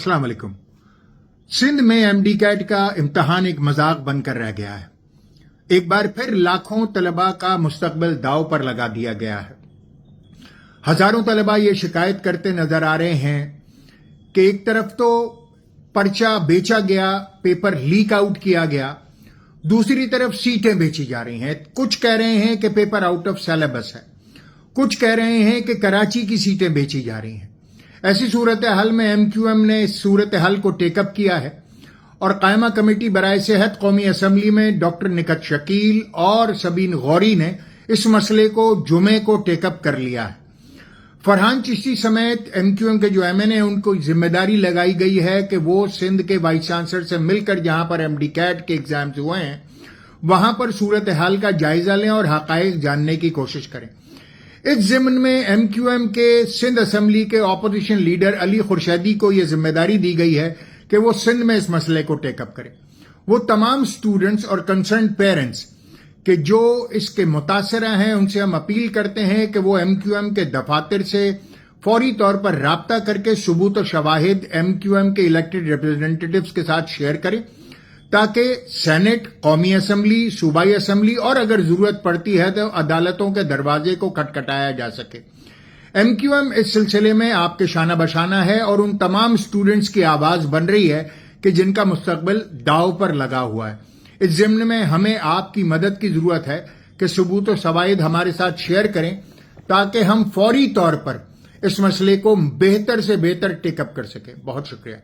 अस्सलाम सिंध में MD cat का इम्तहान एक मज़ाक बनकर रह गया है। एक बार फिर लाखों तलबा का मुस्तकबिल दाव पर लगा दिया गया है। हज़ारों तलबा ये शिकायत करते नज़र आ रहे हैं कि एक तरफ़ तो पर्चा बेचा गया, पेपर लीक आउट किया गया, दूसरी तरफ़ सीटें बेची जा रही हैं। कुछ कह रहे हैं कि पेपर आउट ऑफ़ सिलेबस है। कुछ कह रहे हैं कि कराची की सीटें बेची जा रही हैं। ऐसी सूरत हाल में एमक्यूएम ने इस सूरत हाल को टेकअप किया है और कायमा कमेटी बरए सेहत कौमी असम्बली में डॉक्टर निकत शकील और सबीन गौरी ने इस मसले को जुमे को टेकअप कर लिया है। फरहान चिश्ती समेत एमक्यूएम के जो एमएन है, उनको ज़िम्मेदारी लगाई गई है कि वो सिंध के वाइस चांसलर से मिलकर जहाँ पर एमडी कैट के एग्ज़ाम्स हुए हैं, वहाँ पर सूरत हाल का जायजा लें और हकायक जानने की कोशिश करें। इस जिम्न में एमक्यूएम के सिंध असम्बली के ऑपोजिशन लीडर अली खुर्शैदी को यह ज़िम्मेदारी दी गई है कि वो सिंध में इस मसले को टेकअप करें। वो तमाम स्टूडेंट्स और कंसर्न पेरेंट्स कि जो इसके मुतासर हैं, उनसे हम अपील करते हैं कि वो एमक्यूएम के दफातर से फौरी तौर पर रबता करके सबूत और शवाहिद एमक्यूएम के इलेक्टेड रिप्रेजेंटेटिव्स के साथ शेयर करें। ताकि सेनेट, कौमी असम्बली, सूबाई असम्बली, और अगर ज़रूरत पड़ती है तो अदालतों के दरवाजे को खटखटाया जा सके। एमक्यूएम इस सिलसिले में आपके शाना बशाना है और उन तमाम स्टूडेंट्स की आवाज़ बन रही है कि जिनका मुस्तकबिल दाव पर लगा हुआ है। इस जिम्न में हमें आपकी मदद की ज़रूरत है कि सबूत और सवायद हमारे साथ शेयर करें ताकि हम फौरी तौर पर इस मसले को बेहतर से बेहतर टेकअप कर सकें। बहुत शुक्रिया।